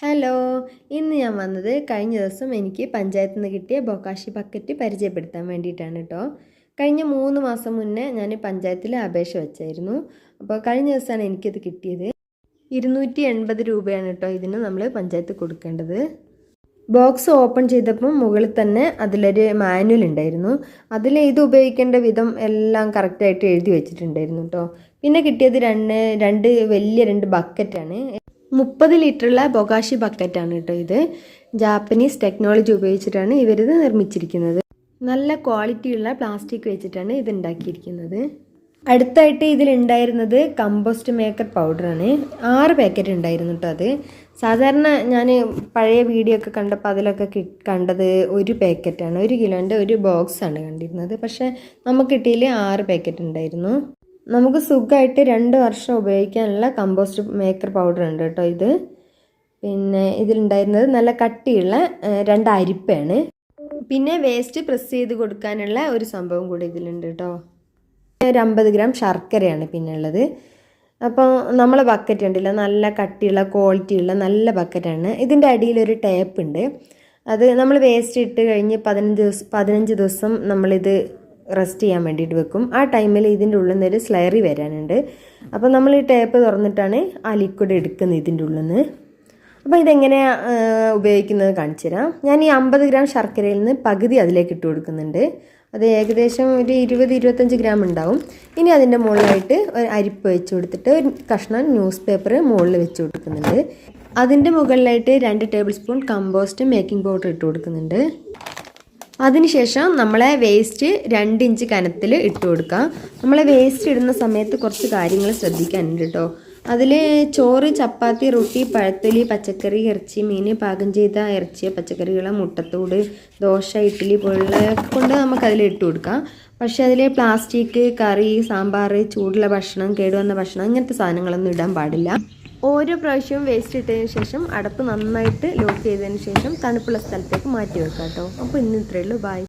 Hello ഇന്ന് ഞാൻ വന്നത് കഴിഞ്ഞ ദിവസം എനിക്ക് പഞ്ചായത്തിൽ നിന്ന് കിട്ടിയ ബൊക്കാഷി ബക്കറ്റ് പരിചയപ്പെടുത്താൻ വേണ്ടിയിട്ടാണ് കേട്ടോ കഴിഞ്ഞ മൂന്ന് മാസം മുന്നേ ഞാൻ പഞ്ചായത്തിൽ അപേക്ഷ വെച്ചായിരുന്നു. അപ്പോൾ കഴിഞ്ഞ ദിവസമാണ് എനിക്കത് കിട്ടിയത്. ഇരുന്നൂറ്റി എൺപത് രൂപയാണ് കേട്ടോ ഇതിന് നമ്മൾ പഞ്ചായത്ത് കൊടുക്കേണ്ടത്. ബോക്സ് ഓപ്പൺ ചെയ്തപ്പം മുകളിൽ തന്നെ അതിലൊരു മാനുവൽ ഉണ്ടായിരുന്നു. അതിൽ ഇത് ഉപയോഗിക്കേണ്ട വിധം എല്ലാം കറക്റ്റായിട്ട് എഴുതി വെച്ചിട്ടുണ്ടായിരുന്നു കേട്ടോ പിന്നെ കിട്ടിയത് രണ്ട് രണ്ട് വലിയ രണ്ട് ബക്കറ്റാണ് മുപ്പത് ലിറ്ററുള്ള ബൊഗാഷി ബക്കറ്റാണ് കേട്ടോ ഇത്. ജാപ്പനീസ് ടെക്നോളജി ഉപയോഗിച്ചിട്ടാണ് ഇവരിത് നിർമ്മിച്ചിരിക്കുന്നത്. നല്ല ക്വാളിറ്റിയുള്ള പ്ലാസ്റ്റിക് വെച്ചിട്ടാണ് ഇത് ഉണ്ടാക്കിയിരിക്കുന്നത്. അടുത്തായിട്ട് ഇതിലുണ്ടായിരുന്നത് കമ്പോസ്റ്റ് മേക്കർ പൗഡറാണ് ആറ് പാക്കറ്റ് ഉണ്ടായിരുന്നു കേട്ടോ അത്. സാധാരണ ഞാൻ പഴയ വീഡിയോ ഒക്കെ കണ്ടപ്പോൾ അതിലൊക്കെ കണ്ടത് ഒരു പാക്കറ്റാണ് ഒരു കിലോന്റെ ഒരു ബോക്സാണ് കണ്ടിരുന്നത്. പക്ഷേ നമുക്ക് കിട്ടിയിൽ ആറ് പാക്കറ്റ് ഉണ്ടായിരുന്നു. നമുക്ക് സുഖമായിട്ട് രണ്ട് വർഷം ഉപയോഗിക്കാനുള്ള കമ്പോസ്റ്റ് മേക്കർ പൗഡർ ഉണ്ട് കേട്ടോ ഇത്. പിന്നെ ഇതിലുണ്ടായിരുന്നത് നല്ല കട്ടിയുള്ള രണ്ട് അരിപ്പയാണ്. പിന്നെ വേസ്റ്റ് പ്രസ് ചെയ്ത് കൊടുക്കാനുള്ള ഒരു സംഭവം കൂടി ഇതിലുണ്ട് കേട്ടോ. ഒരു അമ്പത് ഗ്രാം ശർക്കരയാണ് പിന്നെ ഉള്ളത്. അപ്പോൾ നമ്മളെ ബക്കറ്റ് ഉണ്ടല്ലോ നല്ല കട്ടിയുള്ള ക്വാളിറ്റിയുള്ള നല്ല ബക്കറ്റാണ് ഇതിന്റെ ഒരു ടേപ്പ് ഉണ്ട്. അത് നമ്മൾ വേസ്റ്റ് ഇട്ട് കഴിഞ്ഞ് പതിനഞ്ച് ദിവസം പതിനഞ്ച് ദിവസം നമ്മളിത് റെസ്റ്റ് ചെയ്യാൻ വേണ്ടിയിട്ട് വെക്കും. ആ ടൈമിൽ ഇതിന്റെ ഉള്ളിൽ നിന്ന് ഒരു സ്ലറി വരാനുണ്ട്. അപ്പോൾ നമ്മൾ ഈ ടേപ്പ് തുറന്നിട്ടാണ് ആ ലിക്വിഡ് എടുക്കുന്നത് ഇതിന്റെ ഉള്ളിൽ നിന്ന് അപ്പോൾ ഇതെങ്ങനെയാണ് ഉപയോഗിക്കുന്നത് കാണിച്ചു തരാം. ഞാൻ ഈ അമ്പത് ഗ്രാം ശർക്കരയിൽ നിന്ന് പകുതി അതിലേക്ക് ഇട്ട് കൊടുക്കുന്നുണ്ട്. അത് ഏകദേശം ഒരു ഇരുപത് ഇരുപത്തഞ്ച് ഗ്രാം ഉണ്ടാവും. ഇനി അതിന്റെ മുകളിലായിട്ട് ഒരു അരിപ്പ് വെച്ച് കൊടുത്തിട്ട് ഒരു കഷ്ണം ന്യൂസ് പേപ്പർ മുകളിൽ വെച്ച് കൊടുക്കുന്നുണ്ട്. അതിന്റെ മുകളിലായിട്ട് രണ്ട് table spoon compost making powder ഇട്ട് കൊടുക്കുന്നുണ്ട്. അതിനുശേഷം നമ്മളെ വേസ്റ്റ് രണ്ട് ഇഞ്ച് കനത്തിൽ ഇട്ട് കൊടുക്കാം. നമ്മളെ വേസ്റ്റ് ഇടുന്ന സമയത്ത് കുറച്ച് കാര്യങ്ങൾ ശ്രദ്ധിക്കാനുണ്ട് കേട്ടോ അതിൽ ചോറ് ചപ്പാത്തി റൊട്ടി പഴത്തൊലി പച്ചക്കറി ഇറച്ചി മീൻ പാകം ചെയ്ത ഇറച്ചി പച്ചക്കറികൾ മുട്ടത്തോട് ദോശ ഇഡ്ഡലി പോലുള്ള കൊണ്ട് നമുക്ക് അതിൽ ഇട്ട് കൊടുക്കാം. പക്ഷേ അതിൽ പ്ലാസ്റ്റിക് കറി സാമ്പാർ ചൂടുള്ള ഭക്ഷണം കേടുവന്ന ഭക്ഷണം അങ്ങനത്തെ സാധനങ്ങളൊന്നും ഇടാൻ പാടില്ല. ഓരോ പ്രാവശ്യവും വേസ്റ്റ് ഇട്ടതിന് ശേഷം അടപ്പ് നന്നായിട്ട് ലോക്ക് ചെയ്തതിന് ശേഷം തണുപ്പുള്ള സ്ഥലത്തേക്ക് മാറ്റി വെക്കാം കേട്ടോ അപ്പോൾ ഇന്ന് ഇത്രയേ ഉള്ളൂ. ബൈ